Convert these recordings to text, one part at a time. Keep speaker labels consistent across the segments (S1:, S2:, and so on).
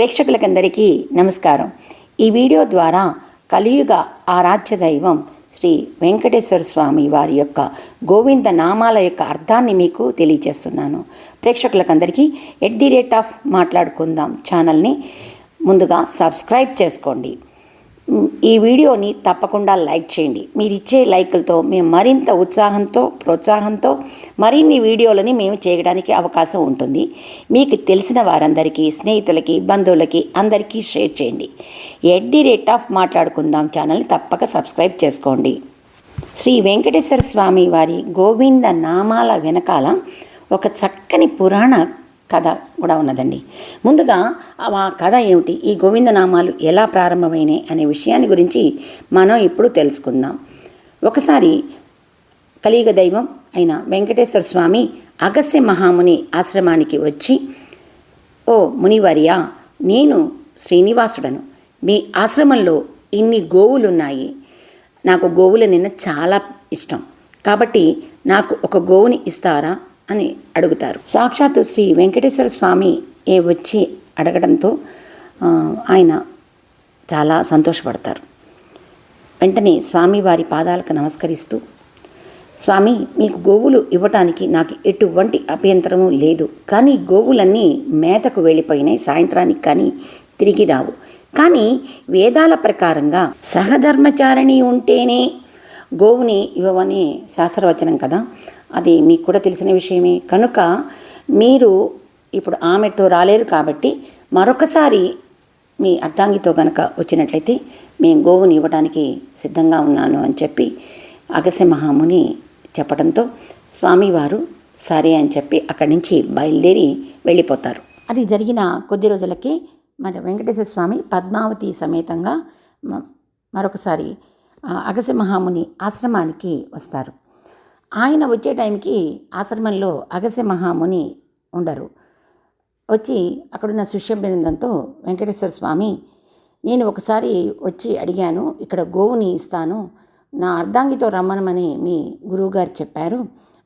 S1: ప్రేక్షకులకందరికీ నమస్కారం. ఈ వీడియో ద్వారా కలియుగ ఆరాధ్య దైవం శ్రీ వెంకటేశ్వర స్వామి వారి యొక్క గోవింద నామాల యొక్క అర్థాన్ని మీకు తెలియజేస్తున్నాను ప్రేక్షకులకందరికీ ఎట్ ది రేట్ ఆఫ్ మాట్లాడుకుందాం ఛానల్ని ముందుగా సబ్స్క్రైబ్ చేసుకోండి. ఈ వీడియోని తప్పకుండా లైక్ చేయండి. మీరు ఇచ్చే లైకులతో మేము మరింత ఉత్సాహంతో ప్రోత్సాహంతో మరిన్ని వీడియోలని మేము చేయడానికి అవకాశం ఉంటుంది. మీకు తెలిసిన వారందరికీ స్నేహితులకి బంధువులకి అందరికీ షేర్ చేయండి. ఎట్ ది రేట్ ఆఫ్ మాట్లాడుకుందాం ఛానల్ని తప్పక సబ్స్క్రైబ్ చేసుకోండి. శ్రీ వెంకటేశ్వర స్వామి వారి గోవింద నామాల వెనకాల ఒక చక్కని పురాణ కథ కూడా ఉన్నదండి. ముందుగా ఆ కథ ఏమిటి? ఈ గోవిందనామాలు ఎలా ప్రారంభమైనాయి అనే విషయాన్ని గురించి మనం ఇప్పుడు తెలుసుకుందాం. ఒకసారి కలియుగ దైవం అయిన వెంకటేశ్వర స్వామి అగస్య మహాముని ఆశ్రమానికి వచ్చి ఓ మునివర్య నేను శ్రీనివాసుడను. మీ ఆశ్రమంలో ఇన్ని గోవులున్నాయి. నాకు గోవుల నిన్న చాలా ఇష్టం. కాబట్టి నాకు ఒక గోవుని ఇస్తారా? అని అడుగుతారు. సాక్షాత్తు శ్రీ వెంకటేశ్వర స్వామి ఏ వచ్చి అడగడంతో ఆయన చాలా సంతోషపడతారు. వెంటనే స్వామి వారి పాదాలకు నమస్కరిస్తూ స్వామి మీకు గోవులు ఇవ్వటానికి నాకు ఎటువంటి అభ్యంతరము లేదు. కానీ గోవులన్నీ మేతకు వెళ్ళిపోయినాయి సాయంత్రానికి కానీ తిరిగి రావు. కానీ వేదాల ప్రకారంగా సహధర్మచారిణి ఉంటేనే గోవుని ఇవ్వమని శాస్త్రవచనం కదా? అది మీకు కూడా తెలిసిన విషయమే. కనుక మీరు ఇప్పుడు ఆమెతో రాలేరు కాబట్టి మరొకసారి మీ అర్ధాంగితో కనుక వచ్చినట్లయితే మేము గోవుని ఇవ్వడానికి సిద్ధంగా ఉన్నాను అని చెప్పి అగస్య మహాముని చెప్పడంతో స్వామివారు సరే అని చెప్పి అక్కడి నుంచి బయలుదేరి వెళ్ళిపోతారు. అది జరిగిన కొద్ది రోజులకి మరి వెంకటేశ్వర స్వామి పద్మావతి సమేతంగా మరొకసారి అగస్య మహాముని ఆశ్రమానికి వస్తారు. ఆయన వచ్చే టైంకి ఆశ్రమంలో అగస్య మహాముని ఉండరు. వచ్చి అక్కడున్న శిష్య బృందంతో వెంకటేశ్వర స్వామి నేను ఒకసారి వచ్చి అడిగాను ఇక్కడ గోవుని ఇస్తాను నా అర్ధాంగితో రమ్మనమని మీ గురువుగారు చెప్పారు.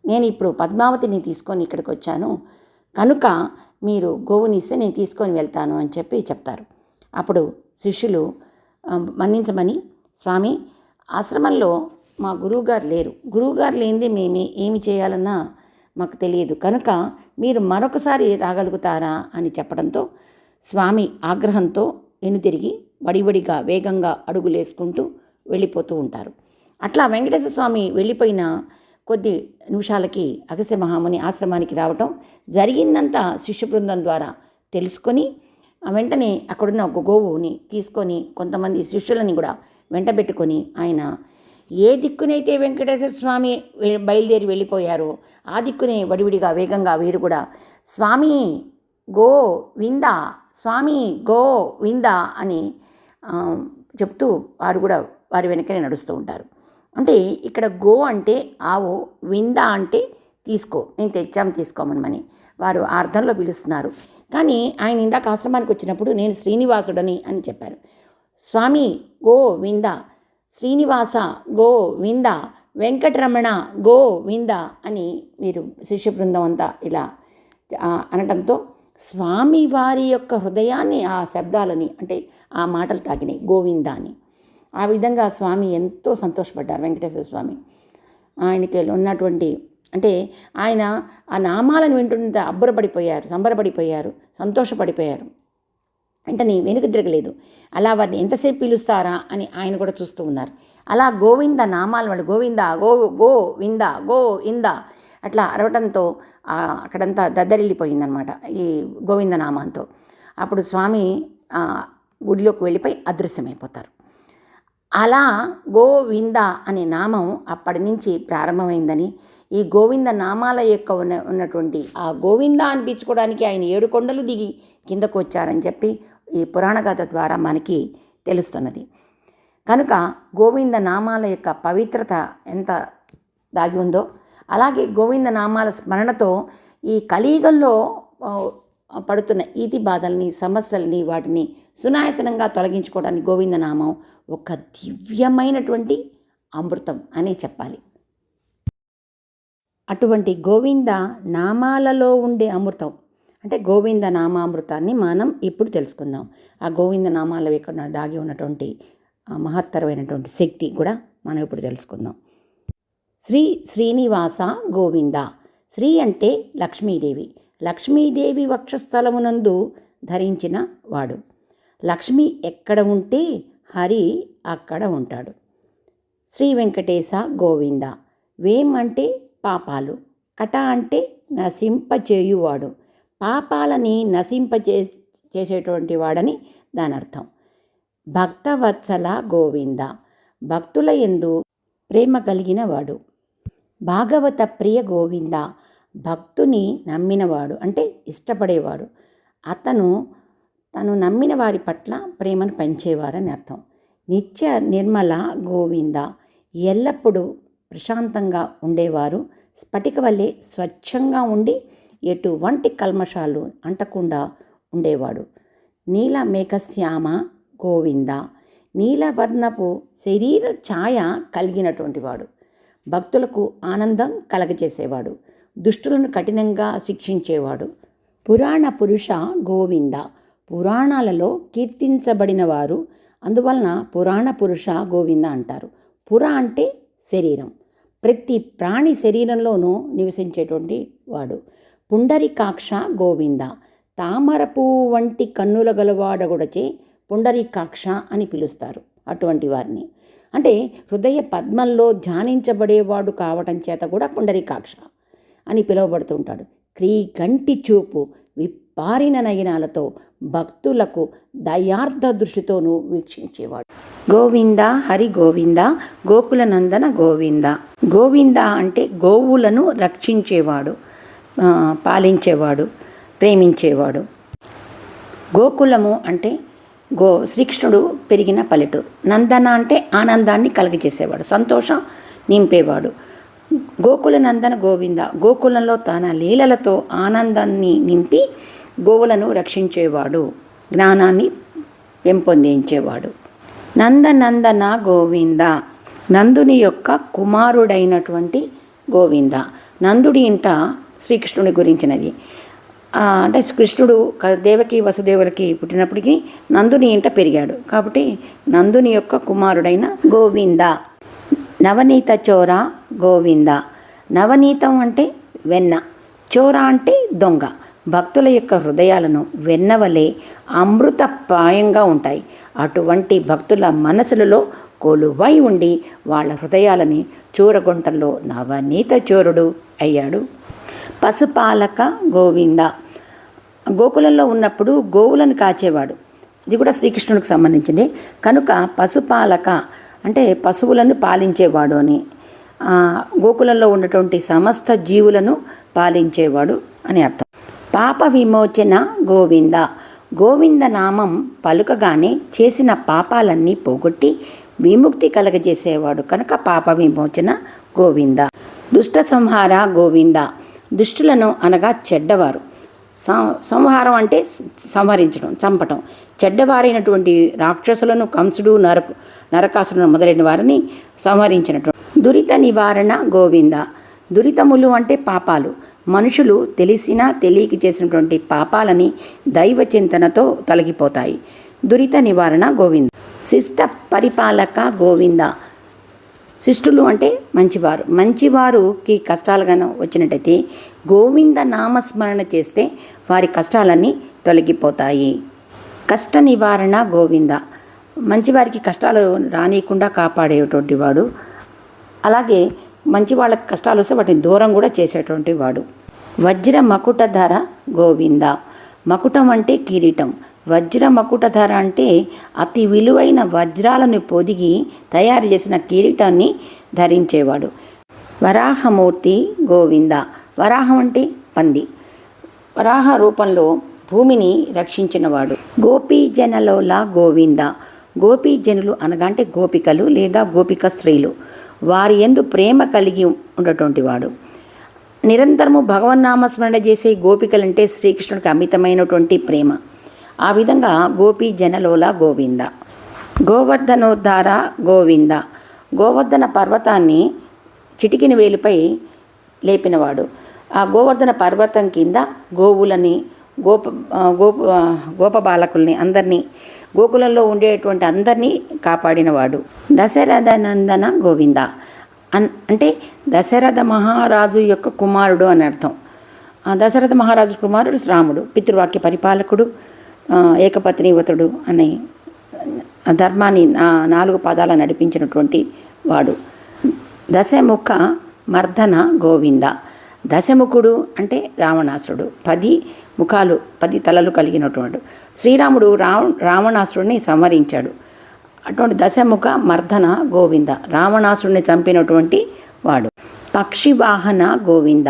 S1: నేను ఇప్పుడు పద్మావతిని తీసుకొని ఇక్కడికి వచ్చాను. కనుక మీరు గోవుని ఇస్తే నేను తీసుకొని వెళ్తాను అని చెప్పి చెప్తారు. అప్పుడు శిష్యులు మన్నించమని స్వామి ఆశ్రమంలో మా గురువుగారు లేరు. గురువుగారు లేనిది మేము ఏమి చేయాలన్నా మాకు తెలియదు. కనుక మీరు మరొకసారి రాగలుగుతారా అని చెప్పడంతో స్వామి ఆగ్రహంతో వెనుతిరిగి వడివడిగా వేగంగా అడుగులేసుకుంటూ వెళ్ళిపోతూ ఉంటారు. అట్లా వెంకటేశ్వర స్వామి వెళ్ళిపోయిన కొద్ది నిమిషాలకి అగస్య మహాముని ఆశ్రమానికి రావటం జరిగిందంతా శిష్య బృందం ద్వారా తెలుసుకొని వెంటనే అక్కడున్న ఒక గోవుని తీసుకొని కొంతమంది శిష్యులని కూడా వెంటబెట్టుకొని ఆయన ఏ దిక్కునైతే వెంకటేశ్వర స్వామి బయలుదేరి వెళ్ళిపోయారో ఆ దిక్కునే వడివిడిగా వేగంగా వీరు కూడా స్వామి గో విందా స్వామి గో విందా అని చెప్తూ వారు కూడా వారి వెనకనే నడుస్తూ ఉంటారు. అంటే ఇక్కడ గో అంటే ఆవు విందా అంటే తీసుకో నేను తెచ్చాము తీసుకోమనమని వారు ఆ అర్థంలో పిలుస్తున్నారు. కానీ ఆయన ఇందాక ఆశ్రమానికి వచ్చినప్పుడు నేను శ్రీనివాసుడని అని చెప్పారు. స్వామి Govinda Srinivasa Govinda Venkataramana Govinda అని మీరు శిష్య బృందం అంతా ఇలా అనటంతో స్వామి వారి యొక్క హృదయాన్ని ఆ శబ్దాలని అంటే ఆ మాటలు తాకినాయి గోవింద అని. ఆ విధంగా స్వామి ఎంతో సంతోషపడ్డారు వెంకటేశ్వర స్వామి. ఆయనకి ఉన్నటువంటి అంటే ఆయన ఆ నామాలను వింటుంటే అబ్బురపడిపోయారు సంబరపడిపోయారు సంతోషపడిపోయారు. వెంటనే వెనుక తిరగలేదు. అలా వారిని ఎంతసేపు పిలుస్తారా అని ఆయన కూడా చూస్తూ ఉన్నారు. అలా గోవింద నామాలు వాళ్ళు గోవింద గో గో వింద గో ఇంద అట్లా అరవటంతో అక్కడంతా దద్దరిల్లిపోయిందనమాట ఈ గోవింద నామాంతో. అప్పుడు స్వామి గుడిలోకి వెళ్ళిపోయి అదృశ్యమైపోతారు. అలా గోవింద అనే నామం అప్పటి నుంచి ప్రారంభమైందని ఈ గోవింద నామాల యొక్క ఉన్న ఉన్నటువంటి ఆ గోవింద అనిపించుకోవడానికి ఆయన ఏడు కొండలు దిగి కిందకు వచ్చారని చెప్పి ఈ పురాణ కథ ద్వారా మనకి తెలుస్తున్నది. కనుక గోవింద నామాల యొక్క పవిత్రత ఎంత దాగి ఉందో అలాగే గోవింద నామాల స్మరణతో ఈ కలియుగంలో పడుతున్న ఈతి బాధల్ని సమస్యల్ని వాటిని సునాయసనంగా తొలగించుకోవడానికి గోవింద నామం ఒక దివ్యమైనటువంటి అమృతం అని చెప్పాలి. అటువంటి గోవింద నామాలలో ఉండే అమృతం అంటే గోవింద నామామృతాన్ని మనం ఇప్పుడు తెలుసుకుందాం. ఆ గోవింద నామాల ఇక్కడ దాగి ఉన్నటువంటి మహత్తరమైనటువంటి శక్తి కూడా మనం ఇప్పుడు తెలుసుకుందాం. శ్రీ శ్రీనివాస గోవింద. శ్రీ అంటే లక్ష్మీదేవి. లక్ష్మీదేవి వక్షస్థలమునందు ధరించిన వాడు. లక్ష్మి ఎక్కడ ఉంటే హరి అక్కడ ఉంటాడు. శ్రీ వెంకటేశ గోవింద. వేం అంటే పాపాలు. కట అంటే నశింపచేయువాడు. పాపాలని నశింపచే చేసేటువంటి వాడని దాని అర్థం భక్తవత్సల గోవింద. భక్తుల ఎందు ప్రేమ కలిగిన వాడు. భాగవత ప్రియ గోవింద. భక్తుని నమ్మినవాడు. అంటే ఇష్టపడేవాడు. అతను తను నమ్మిన వారి పట్ల ప్రేమను పెంచేవారని అర్థం. నిత్య నిర్మల గోవింద. ఎల్లప్పుడూ ప్రశాంతంగా ఉండేవారు. స్ఫటిక వల్లే స్వచ్ఛంగా ఉండి ఎటువంటి కల్మషాలు అంటకుండా ఉండేవాడు. నీల మేఘశ్యామ గోవింద నీలవర్ణపు శరీర ఛాయ కలిగినటువంటి వాడు భక్తులకు ఆనందం కలగజేసేవాడు. దుష్టులను కఠినంగా శిక్షించేవాడు. పురాణ పురుష గోవింద పురాణాలలో కీర్తించబడిన వారు అందువలన పురాణ పురుష గోవింద అంటారు. పుర అంటే శరీరం. ప్రతి ప్రాణి శరీరంలోనూ నివసించేటువంటి వాడు. పుండరికాక్ష గోవింద. తామరపువ్వు వంటి కన్నుల గలవాడగుడచే పుండరీకాక్ష అని పిలుస్తారు అటువంటి వారిని. అంటే హృదయ పద్మంలో ధ్యానించబడేవాడు కావటం చేత కూడా పుండరీకాక్ష అని పిలువబడుతుంటాడు క్రీ గంటి చూపు విప్పారిన నయనాలతో భక్తులకు దయార్థ దృష్టితోనూ వీక్షించేవాడు. గోవింద హరి గోవింద గోకుల నందన గోవింద. గోవింద అంటే గోవులను రక్షించేవాడు. పాలించేవాడు ప్రేమించేవాడు. గోకులము అంటే గో శ్రీకృష్ణుడు పెరిగిన పల్లెటూరు. నందన అంటే ఆనందాన్ని కలగజేసేవాడు సంతోషం నింపేవాడు. గోకుల నందన గోవింద గోకులంలో తన లీలలతో ఆనందాన్ని నింపి గోవులను రక్షించేవాడు జ్ఞానాన్ని పెంపొందించేవాడు. నందనందన గోవింద నందుని యొక్క కుమారుడైనటువంటి గోవింద. నందుడి ఇంట శ్రీకృష్ణుని గురించినది. అంటే కృష్ణుడు దేవకి వసుదేవులకి పుట్టినప్పటికీ నందుని ఇంట పెరిగాడు. కాబట్టి నందుని యొక్క కుమారుడైన గోవింద. నవనీత చోర గోవింద. నవనీతం అంటే వెన్న. చోర అంటే దొంగ. భక్తుల యొక్క హృదయాలను వెన్నవలే అమృతప్రాయంగా ఉంటాయి. అటువంటి భక్తుల మనసులలో కొలువై ఉండి వాళ్ళ హృదయాలని చూరగొంటల్లో నవనీత చోరుడు అయ్యాడు. పశుపాలక గోవింద. గోకులంలో ఉన్నప్పుడు గోవులను కాచేవాడు. ఇది కూడా శ్రీకృష్ణుడికి సంబంధించింది. కనుక పశుపాలక అంటే పశువులను పాలించేవాడు అని. గోకులంలో ఉన్నటువంటి సమస్త జీవులను పాలించేవాడు అని అర్థం. పాప విమోచన గోవింద. గోవింద నామం పలుకగానే చేసిన పాపాలన్నీ పోగొట్టి విముక్తి కలగజేసేవాడు. కనుక పాప విమోచన గోవింద. దుష్ట సంహార గోవింద. దుష్టులను అనగా చెడ్డవారు. సం- సంహారం అంటే సంహరించడం చంపటం. చెడ్డవారైనటువంటి రాక్షసులను కంసుడు నరకు నరకాసులను మొదలైన వారిని సంహరించినటువంటి దురిత నివారణ గోవింద. దురితములు అంటే పాపాలు. మనుషులు తెలిసినా తెలియక చేసినటువంటి పాపాలని దైవ చింతనతో తొలగిపోతాయి. దురిత నివారణ గోవింద. శిష్ట పరిపాలక గోవింద. శిష్టులు అంటే మంచివారు. మంచివారుకి కష్టాలుగాను వచ్చినట్టయితే గోవింద నామస్మరణ చేస్తే వారి కష్టాలన్నీ తొలగిపోతాయి. కష్ట నివారణ గోవింద. మంచివారికి కష్టాలు రానియకుండా కాపాడేటువంటి వాడు. అలాగే మంచి వాళ్ళకి కష్టాలు వస్తే వాటిని దూరం కూడా చేసేటువంటి వాడు. వజ్ర మకుటధర గోవింద. మకుటం అంటే కిరీటం. వజ్ర మకుటధర అంటే అతి విలువైన వజ్రాలను పొదిగి తయారు చేసిన కిరీటాన్ని ధరించేవాడు. వరాహమూర్తి గోవింద. వరాహం అంటే పంది. వరాహ రూపంలో భూమిని రక్షించినవాడు. గోపీజనలోలా గోవింద. గోపీజనులు అనగా అంటే గోపికలు లేదా గోపిక స్త్రీలు. వారి ఎందు ప్రేమ కలిగి ఉన్నటువంటి వాడు నిరంతరము భగవన్నామస్మరణ చేసే గోపికలంటే శ్రీకృష్ణుడికి అమితమైనటువంటి ప్రేమ. ఆ విధంగా గోపీ జనలోల గోవింద. గోవర్ధనోద్ధార గోవింద. గోవర్ధన పర్వతాన్ని చిటికిన వేలుపై లేపినవాడు. ఆ గోవర్ధన పర్వతం కింద గోవులని గోప గోప గోపబాలకుల్ని అందరినీ గోకులంలో ఉండేటువంటి అందరినీ కాపాడినవాడు. దశరథ నందన గోవింద. అన్ అంటే దశరథ మహారాజు యొక్క కుమారుడు అని అర్థం. ఆ దశరథ మహారాజు కుమారుడు రాముడు పితృవాక్య పరిపాలకుడు. ఏకపత్ని యువతుడు అనే ధర్మాన్ని నాలుగు పదాలు నడిపించినటువంటి వాడు. దశముఖ మర్దన గోవింద. దశముఖుడు అంటే రావణాసురుడు. పది ముఖాలు పది తలలు కలిగినటువంటి శ్రీరాముడు రావ రావణాసురుడిని సంహరించాడు అటువంటి దశముఖ మర్దన గోవింద. రావణాసురుడిని చంపినటువంటి వాడు. పక్షి వాహన గోవింద.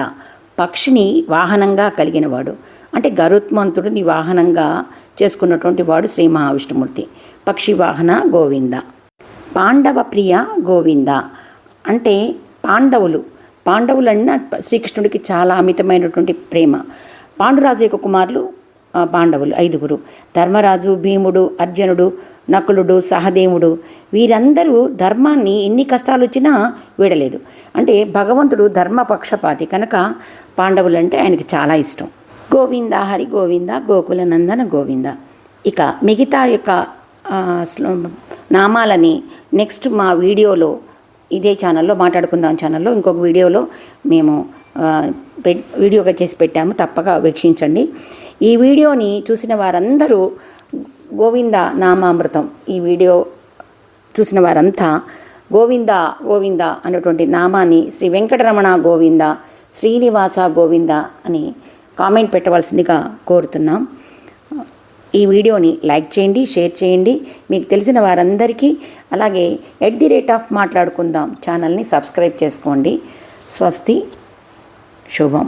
S1: పక్షిని వాహనంగా కలిగినవాడు. అంటే గరుత్మంతుడిని వాహనంగా చేసుకున్నటువంటి వాడు శ్రీ మహావిష్ణుమూర్తి. పక్షి వాహన గోవింద. పాండవ ప్రియ గోవింద. అంటే పాండవులు. పాండవులన్న శ్రీకృష్ణుడికి చాలా అమితమైనటువంటి ప్రేమ. పాండురాజు యొక్క కుమారులు పాండవులు ఐదుగురు. ధర్మరాజు భీముడు అర్జునుడు నకులుడు సహదేవుడు. వీరందరూ ధర్మాన్ని ఎన్ని కష్టాలు వచ్చినా వీడలేదు. అంటే భగవంతుడు ధర్మపక్షపాతి. కనుక పాండవులంటే ఆయనకి చాలా ఇష్టం. గోవింద హరి గోవింద గోకుల నందన గోవింద. ఇక మిగతా యొక్క నామాలని నెక్స్ట్ మా వీడియోలో ఇదే ఛానల్లో మాట్లాడుకుందాం ఛానల్లో ఇంకొక వీడియోలో మేము పెట్- వీడియోగా చేసి పెట్టాము. తప్పక వీక్షించండి. ఈ వీడియోని చూసిన వారందరూ గోవింద నామామృతం. ఈ వీడియో చూసిన వారంతా గోవింద గోవింద అనేటువంటి నామాన్ని శ్రీ వెంకటరమణ గోవింద శ్రీనివాస గోవింద అని కామెంట్ పెట్టవలసిందిగా కోరుతున్నాం. ఈ వీడియోని లైక్ చేయండి షేర్ చేయండి. మీకు తెలిసిన వారందరికీ అలాగే ఎట్ ది రేట్ ఆఫ్ మాట్లాడుకుందాం ఛానల్ని సబ్స్క్రైబ్ చేసుకోండి. స్వస్తి శుభం.